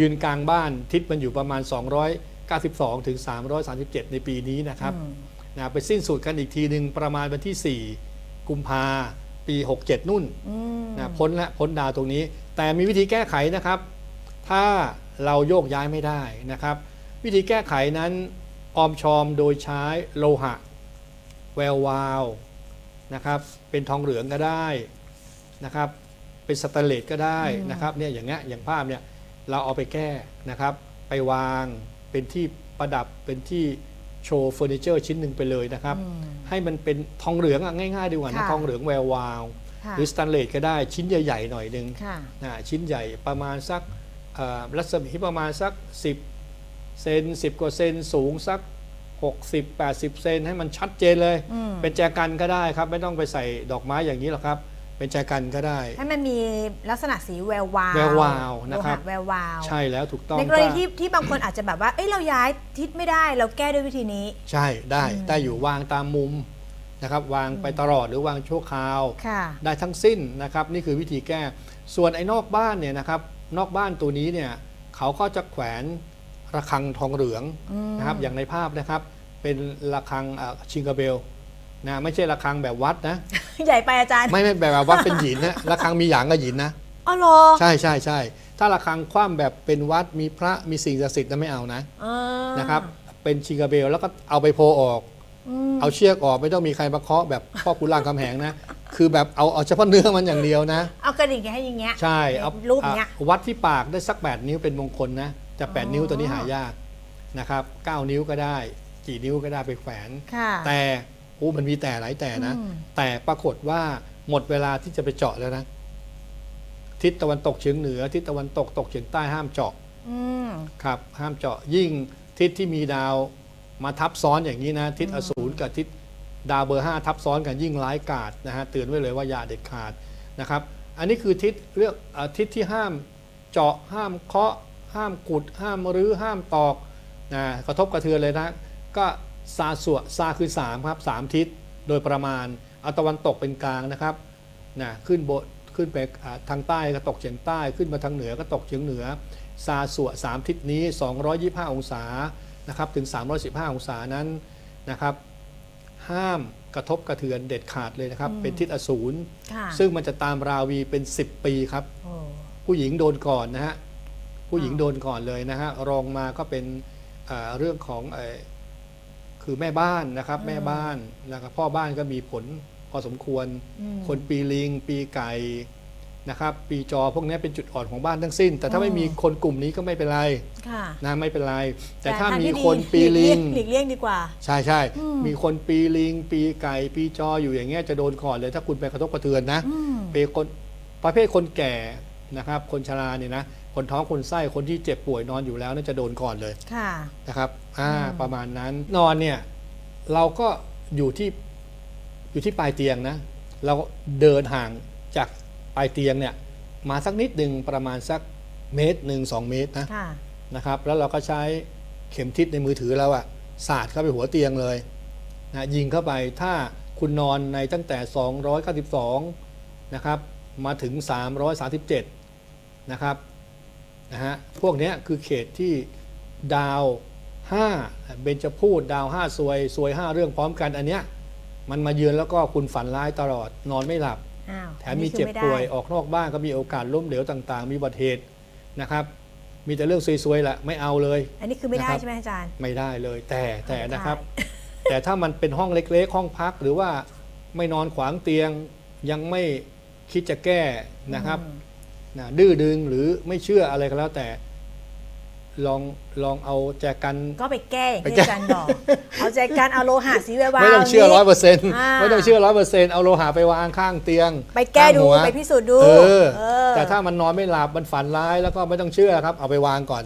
ยืนกลางบ้านทิศมันอยู่ประมาณ 292 ถึง 337 ในปีนี้นะครับอืมนะไปสิ้นสุดกันอีกทีหนึ่งประมาณวันที่ 4 กุมภาปี 67 นู่นอืมนะพ้นละพ้นดาวตรงนี้ แต่มีวิธีแก้ไขนะครับ ถ้าเราโยกย้ายไม่ได้นะครับ วิธีแก้ไขนั้นออมชอมโดยใช้โลหะ แวววาวนะครับเป็นทองเหลืองก็ได้นะครับเป็นสแตนเลสก็ได้นะครับเนี่ยอย่างเงี้ยอย่างภาพเนี่ย เราเอาไปแก้นะครับ ไปวางเป็นที่ประดับเป็นที่โชว์เฟอร์นิเจอร์ชิ้นหนึ่งไปเลยนะครับอืมให้มันเป็นทองเหลืองอะง่ายๆดีกว่านะค่ะทองเหลืองแวววาวค่ะหรือสแตนเลสก็ได้ชิ้นใหญ่ๆหน่อยหนึ่งค่ะนะชิ้นใหญ่ประมาณสักเอ่อรัศมีประมาณสัก 10 เซน10 กว่าเซนสูงสัก 60 80 เซนให้มันชัดเจนเลยอืมเป็นแจกันก็ได้ครับ ไม่ต้องไปใส่ดอกไม้อย่างนี้หรอกครับ เป็นแจกันก็ได้ ให้มันมีลักษณะสีแวววาวแวววาวนะครับ โลหแวววาวใช่แล้วถูกต้องในกรณีก็ที่ที่บางคนอาจจะแบบว่า เอ้ยเราย้ายทิศไม่ได้ เราแก้ด้วยวิธีนี้ ใช่ได้ได้อยู่วางตามมุมนะครับ วางไปตลอดหรือวางชั่วคราว ค่ะ ได้ทั้งสิ้นนะครับ นี่คือวิธีแก้ ส่วนไอ้นอกบ้านเนี่ยนะครับ นอกบ้านตัวนี้เนี่ยเขาก็จะแขวนระฆังทองเหลืองอืม นะครับ อย่างในภาพนะครับ เป็นระฆังเอ่อชิงกาเบล นะไม่ใช่ระฆังแบบวัดนะ ใหญ่ไปอาจารย์ ไม่ไม่แบบวัดเป็นหยินนะระฆังมีหยางกับหยินนะอ๋อเหรอใช่ใช่ใช่ถ้าระฆังคว่ำแบบเป็นวัดมีพระมีสิ่งศักดิ์สิทธิ์นะไม่เอานะอ่านะครับ เป็นชิงกาเบลแล้วก็เอาไปโพออกอืมเอาเชือกออกไม่ต้องมีใครมาเคาะแบบพ่อคุณรามคำแหงนะ คือแบบเอาเอาเฉพาะเนื้อมันอย่างเดียวนะ เอากระดิ่งให้อย่างเงี้ยใช่เอารูปเนี้ยอะวัดที่ปากได้สัก 8 นิ้วเป็นมงคลนะแต่อ๋อ8นิ้วตัวนี้หายากนะครับ 9 นิ้วก็ได้ กี่นิ้วก็ได้ไปแขวนค่ะแต่ โอ้มันมีแต่หลายแต่นะอืมแต่ปรากฏว่าหมดเวลาที่จะไปเจาะแล้วนะ ทิศตะวันตกเฉียงเหนือ ทิศตะวันตกตกเฉียงใต้ห้ามเจาะอืมครับ ห้ามเจาะยิ่งทิศที่มีดาวมาทับซ้อนอย่างนี้นะ ทิศอสูรกับทิศดาวเบอร์5ทับซ้อนกันยิ่งร้ายกาจนะฮะเตือนไว้เลยว่าอย่าเด็ดขาดนะครับ อันนี้คือทิศเลือกเออทิศที่ห้ามเจาะห้ามเคาะ ห้ามขุด ห้ามรื้อห้ามตอกนะกระทบกระเทือนเลยนะ ก็ ซาสวซาคือ3ครับสามทิศโดยประมาณเอาตะวันตกเป็นกลางนะครับนะขึ้นโบขึ้นไปอ่าทางใต้ก็ตกเฉียงใต้ขึ้นมาทางเหนือก็ตกเฉียงเหนือซาสวสามทิศนี้ 225 องศานะครับถึง 315 องศานั้นนะครับ ห้ามกระทบกระเทือนเด็ดขาดเลยนะครับ เป็นทิศอสูรค่ะซึ่งมันจะตามราวีเป็น 10 ปีครับโอ้ผู้หญิงโดนก่อนนะฮะผู้หญิงโดนก่อนเลยนะฮะรองมาก็เป็นเอ่อเรื่องของเอ่อ คือแม่บ้านนะครับ แม่บ้านนะครับพ่อบ้านก็มีผลพอสมควรอืมคนปีลิง ปีไก่นะครับ ปีจอพวกนี้เป็นจุดอ่อนของบ้านทั้งสิ้น แต่ถ้าไม่มีคนกลุ่มนี้ก็ไม่เป็นไรค่ะนะไม่เป็นไร แต่ถ้าทงมีที่ดีคนปีลิงหลีกเลี่ยงดีกว่า ใช่ใช่อืมมีคนปีลิง ปีไก่ ปีจออยู่อย่างเงี้ยจะโดนก่อนเลย ถ้าคุณไปกระทบกระเทือนนะอืมเป็นคนประเภทคนแก่นะครับ คนชราเนี่ยนะ คนท้องคนไส้คนที่เจ็บป่วยนอนอยู่แล้วน่าจะโดนก่อนเลยค่ะนะครับอ่าอืมประมาณนั้นนอนเนี่ยเราก็อยู่ที่อยู่ที่ปลายเตียงนะ เราเดินห่างจากปลายเตียงเนี่ยมาสักนิดหนึ่งประมาณสักเมตรหนึ่งสองเมตรนะค่ะนะครับแล้วเราก็ใช้เข็มทิศในมือถือเราอะสาดเข้าไปหัวเตียงเลยนะยิงเข้าไปถ้าคุณนอนในตั้งแต่ 292 นะครับ มาถึง 337 นะครับ นะฮะพวกเนี้ยคือเขตที่ดาว5เบญจพูดดาว5สวยสวย 5 เรื่องพร้อมกันอันเนี้ยมันมาเยือนแล้วก็คุณฝันร้ายตลอดนอนไม่หลับอ้าวแถมมีอันนี้คือเจ็บไได้ป่วยออกนอกบ้านก็มีโอกาสล้มเหลวต่าง ๆ มีอุบัติเหตุนะครับ มีแต่เรื่องซวยๆแหละไม่เอาเลย อันนี้คือไม่ได้นะครับใช่ไหมอาจารย์ไม่ได้เลยแต่แต่นะครับใช่แต่ถ้ามันเป็นห้องเล็กๆห้องพักหรือว่าไม่นอนขวางเตียงยังไม่คิดจะแก้นะครับอืม นะดื้อดึงหรือไม่เชื่ออะไรก็แล้วแต่ ลองลองเอาแจกัน ก็ไปแก้อย่างไปที่แก้อาจารย์บอก เอาใจกันเอาโลหะสีแวววาวไม่ต้องเชื่อร้อยเปอร์เซ็นต์อ่าไม่ต้องเชื่อร้อยเปอร์เซ็นต์เอาโลหะไปวางข้างเตียง ไปแก้ดูข้างหัวไปพิสูจน์ดูเออเออ แต่ถ้ามันนอนไม่หลับมันฝันร้ายแล้วก็ไม่ต้องเชื่อครับ เอาไปวางก่อน